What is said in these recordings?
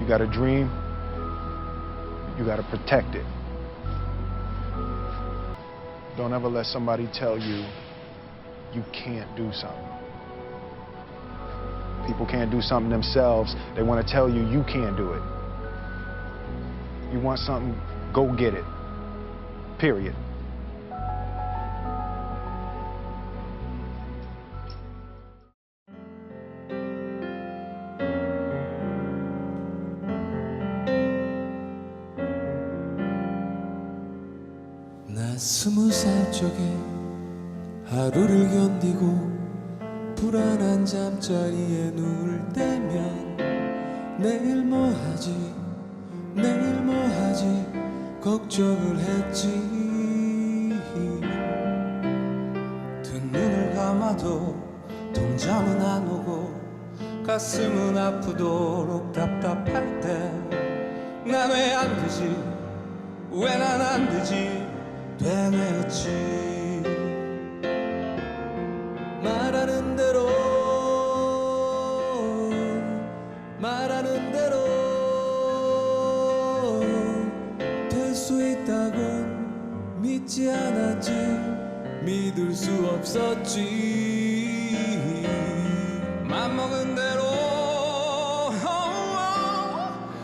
You got a dream, you got to protect it. Don't ever let somebody tell you you can't do something. People can't do something themselves. They want to tell you you can't do it. You want something, go get it. Period. 스무 살 적에 하루를 견디고 불안한 잠자리에 누울 때면 내일 뭐 하지? 내일 뭐 하지? 걱정을 했지. 두 눈을 감아도 동잠은 안 오고 가슴은 아프도록 답답할 때 난 왜 안 되지? 왜 난 안 되지 말하는 대로 될 수 있다곤 믿지 않았지. 믿을 수 없었지. 맘먹은 대로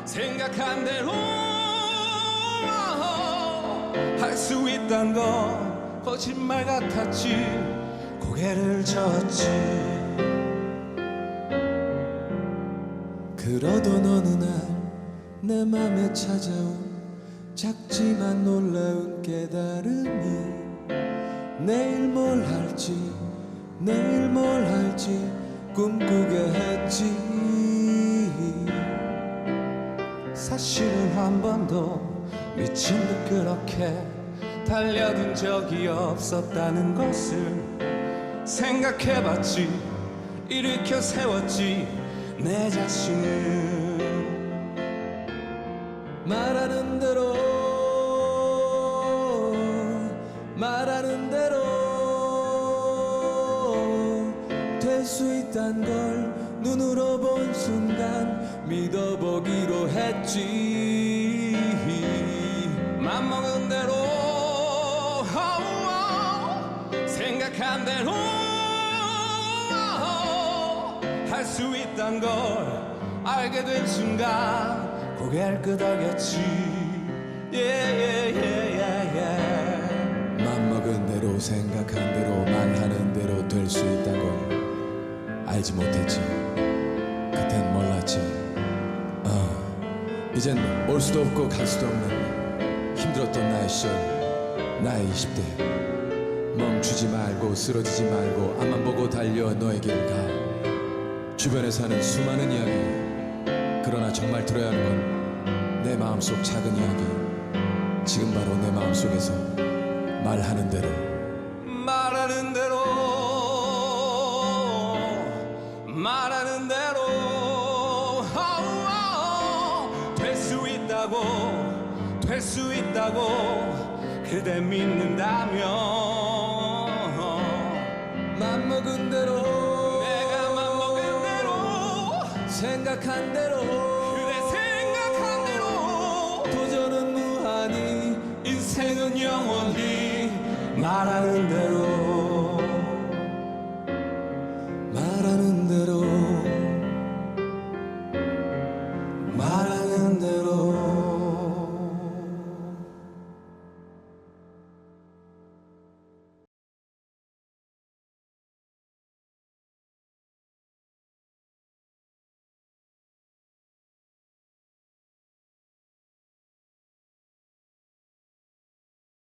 생각한 대로 할 수 있단 건 거짓말 같았지. 고개를 젓지 그러던 어느 날 내 맘에 찾아온 작지만 놀라운 깨달음이 내일 뭘 할지 내일 뭘 할지 꿈꾸게 했지. 사실은 한 번도 미친 듯 그렇게 달려든 적이 없었다는 것을 생각해봤지. 일으켜 세웠지 내 자신을 말하는 대로 말하는 대로 될 수 있단 걸 눈으로 본 순간 믿어보기로 했지. 맘 먹은 대로 생각한 대로 수 있단 걸 알게 된 순간 고개를 끄덕였지. 예예예예예 맘먹은 대로 생각한 대로 말하는 대로 될 수 있다는 걸 알지 못했지. 그땐 몰랐지. 어, 이젠 올 수도 없고 갈 수도 없는 힘들었던 나의 시절 나의 20대. 멈추지 말고 쓰러지지 말고 앞만 보고 달려 너의 길을 가 주변에 사는 수많은 이야기. 그러나 정말 들어야 하는 건 내 마음속 작은 이야기. 지금 바로 내 마음속에서 말하는 대로. 말하는 대로. 말하는 대로. 될 수 있다고 될 수 있다고 그대 믿는다면. 맘먹은 대로 생각한 대로. 그대 생각한 대로. 도전은 무한히 인생은 영원히 말하는 대로